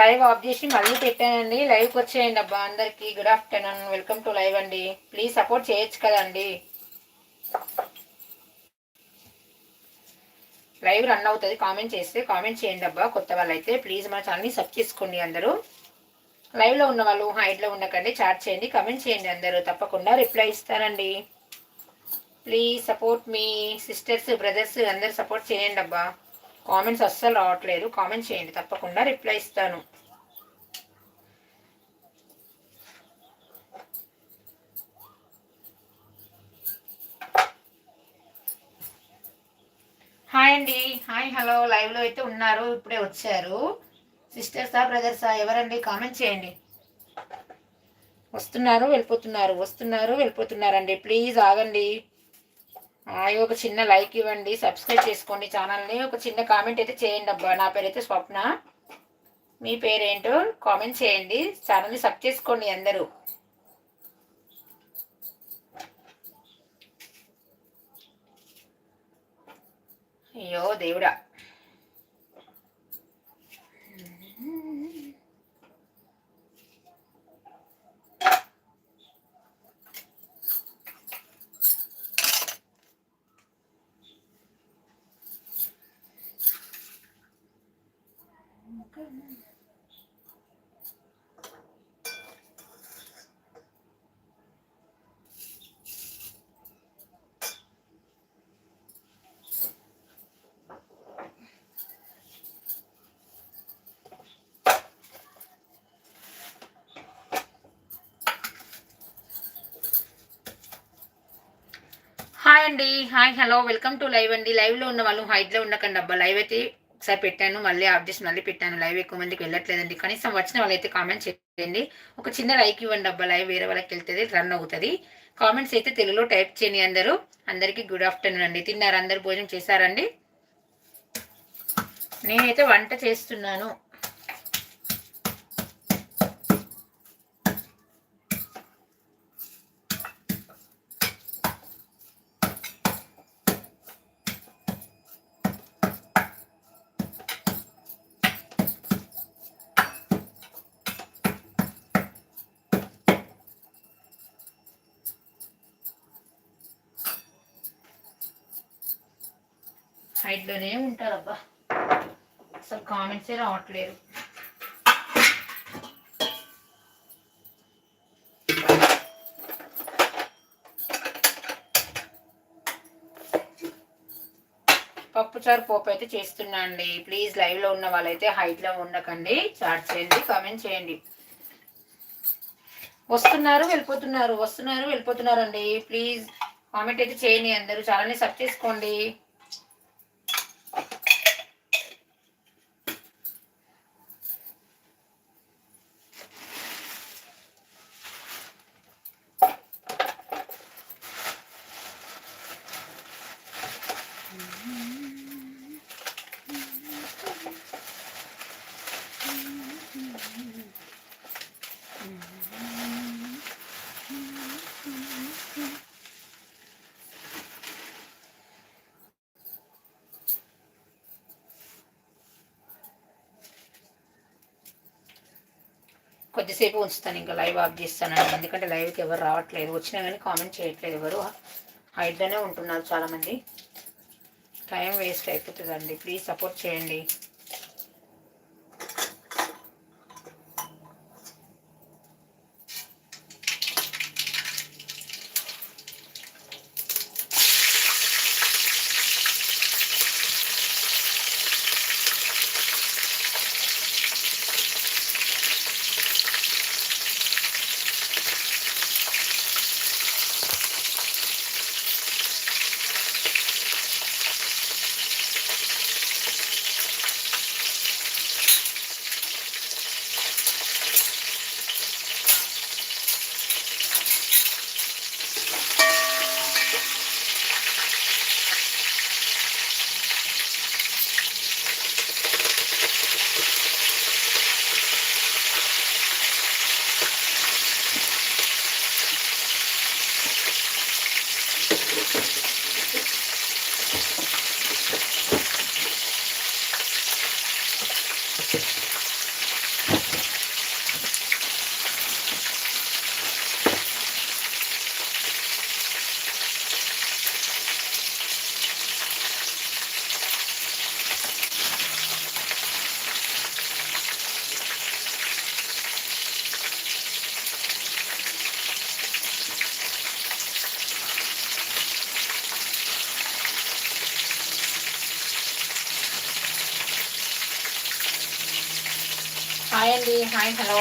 Live of చేసి మళ్ళీ పెట్టానండి. లైవ్కి వచ్చేయండి అబ్బా అందరికి. Good afternoon welcome to live అండి. ప్లీజ్ సపోర్ట్ చేయొచ్చు కదండి. లైవ్ రన్ అవుతుంది. కామెంట్ చేస్తే కామెంట్ చేయండి అబ్బా. కొత్త వాళ్ళైతే ప్లీజ్ మా ఛానల్ని సబ్ చేసుకోండి అందరూ. లైవ్లో ఉన్న వాళ్ళు హైట్లో ఉండకండి. చాట్ చేయండి. కామెంట్ చేయండి అందరూ. తప్పకుండా రిప్లై ఇస్తారండి ప్లీజ్ సపోర్ట్ మీ సిస్టర్స్ బ్రదర్స్ అందరు సపోర్ట్ చేయండి అబ్బా. కామెంట్స్ అస్సలు రావట్లేదు. కామెంట్ చేయండి. తప్పకుండా రిప్లై ఇస్తాను. హాయ్ అండి. Hi hello. లైవ్లో అయితే ఉన్నారు. ఇప్పుడే వచ్చారు. సిస్టర్సా బ్రదర్సా ఎవరండి? కామెంట్ చేయండి. వస్తున్నారు వెళ్ళిపోతున్నారు. వస్తున్నారు వెళ్ళిపోతున్నారండి. ప్లీజ్ ఆగండి. ఒక చిన్న లైక్ ఇవ్వండి. సబ్స్క్రైబ్ చేసుకోండి ఛానల్ని. ఒక చిన్న కామెంట్ అయితే చేయండి అబ్బా. నా పేరైతే స్వప్న. మీ పేరేంటో కామెంట్ చేయండి. ఛానల్ని సబ్ చేసుకోండి అందరూ. అయ్యో దేవుడా హాయ్ అండి. Hi hello welcome to live అండి. లైవ్లో ఉన్న వాళ్ళు హైట్లో ఉండకండి. అబ్బా లైవ్ అయితే ఒకసారి పెట్టాను మళ్ళీ ఆఫ్ చేసి మళ్ళీ పెట్టాను. లైవ్ ఎక్కువ మందికి వెళ్ళట్లేదండి. కనీసం వచ్చిన వాళ్ళైతే కామెంట్ చేయండి. ఒక చిన్న లైక్ ఇవ్వండి అబ్బా లైవ్ వేరే వాళ్ళకి వెళ్తే రన్ అవుతుంది. కామెంట్స్ అయితే తెలుగులో టైప్ చేయండి అందరూ. అందరికీ గుడ్ ఆఫ్టర్నూన్ అండి. తిన్నారు? అందరు భోజనం చేశారండి? నేనైతే వంట చేస్తున్నాను. హైట్లోనే ఉంటారు అబ్బా అసలు కామెంట్సే రావట్లేదు. పప్పుచారు పోపు అయితే చేస్తున్నా అండి ప్లీజ్ లైవ్లో ఉన్న వాళ్ళైతే హైట్లో ఉండకండి. చాట్ చేయండి కామెంట్ చేయండి. వస్తున్నారు వెళ్ళిపోతున్నారు వస్తున్నారు వెళ్ళిపోతున్నారు అండి ప్లీజ్ కామెంట్ అయితే చేయండి అందరూ. చాలానే సబ్ చేసుకోండి. కొద్దిసేపు ఉంచుతాను ఇంకా లైవ్ ఆఫ్ చేస్తానండి ఎందుకంటే లైవ్కి ఎవరు రావట్లేదు. వచ్చినా కానీ కామెంట్ చేయట్లేదు ఎవరు. హైట్లోనే ఉంటున్నారు చాలామంది. టైం వేస్ట్ అయిపోతుందండి. ప్లీజ్ సపోర్ట్ చేయండి. అండి హాయ్ హలో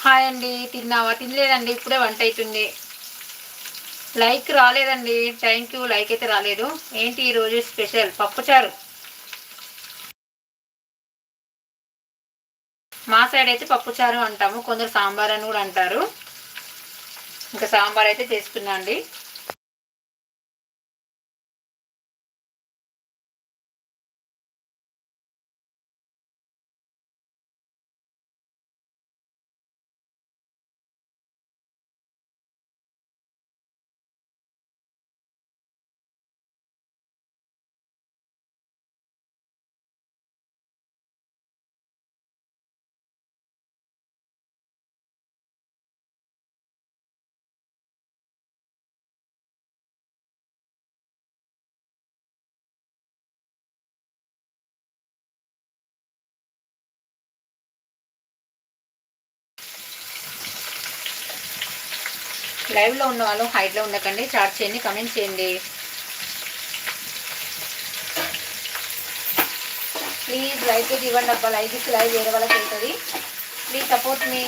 హాయ్ అండి తిన్నావా? తినలేదండి ఇప్పుడే వంట అవుతుంది లైక్ రాలేదండి థ్యాంక్ యూ లైక్ అయితే రాలేదు. ఏంటి ఈరోజు స్పెషల్? పప్పుచారు మా సైడ్ అయితే పప్పుచారు అంటాము కొందరు సాంబార్ అని కూడా అంటారు. ఇంకా సాంబార్ అయితే చేసుకున్నా అండి. లైవ్లో ఉన్న వాళ్ళు హైట్లో ఉండకండి. చాట్ చేయండి కమెంట్ చేయండి. ప్లీజ్ లైక్ ఇవ్వండి అబ్బా. లైక్ ఇచ్చి లైవ్ వేరే వాళ్ళకి వెళ్తుంది. ప్లీజ్ సపోర్ట్ మీ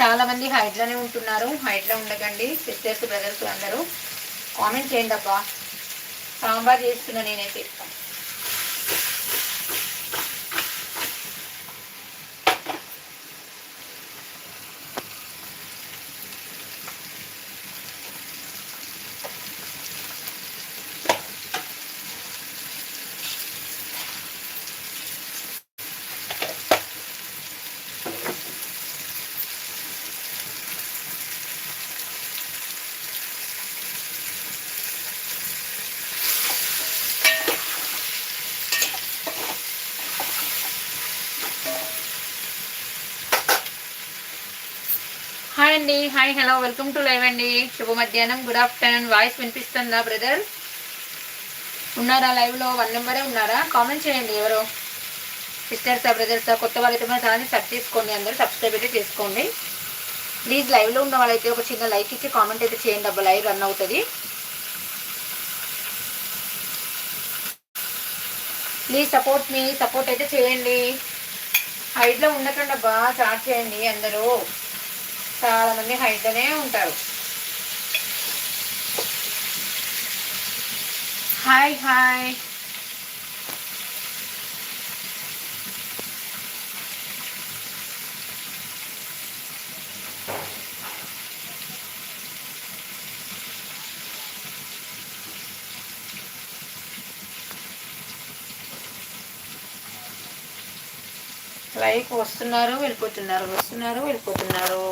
చాలా మంది హైట్లోనే ఉంటున్నారు. హైట్లో ఉండకండి. సిస్టర్స్ బ్రదర్స్ అందరూ. కామెంట్ చేయండి అబ్బా. సాంబార్ చేస్తున్నా నేనైతే. అండి. Hi hello welcome to live అండి. శుభ మధ్యాహ్నం గుడ్ ఆఫ్టర్నూన్. వాయిస్ వినిపిస్తుందా బ్రదర్? ఉన్నారా లైవ్లో? వన్ నెంబరే ఉన్నారా? కామెంట్ చేయండి ఎవరో. సిస్టర్సా బ్రదర్సా కొత్త వాళ్ళైతే మన ఛానల్ని సబ్ చేసుకోండి. అందరూ సబ్స్క్రైబ్ అయితే చేసుకోండి. ప్లీజ్ లైవ్లో ఉన్న వాళ్ళైతే ఒక చిన్న లైక్ ఇచ్చి కామెంట్ అయితే చేయండి. అబ్బా లైవ్ రన్ అవుతుంది. ప్లీజ్ సపోర్ట్ మీ సపోర్ట్ అయితే చేయండి. హైట్లో ఉండకుండా బాగా స్టార్ట్ చేయండి అందరూ. చాలా మంది హైట్లోనే ఉంటారు. Hi hi. లైక్ వస్తున్నారు వెళ్ళిపోతున్నారు వస్తున్నారు వెళ్ళిపోతున్నారు.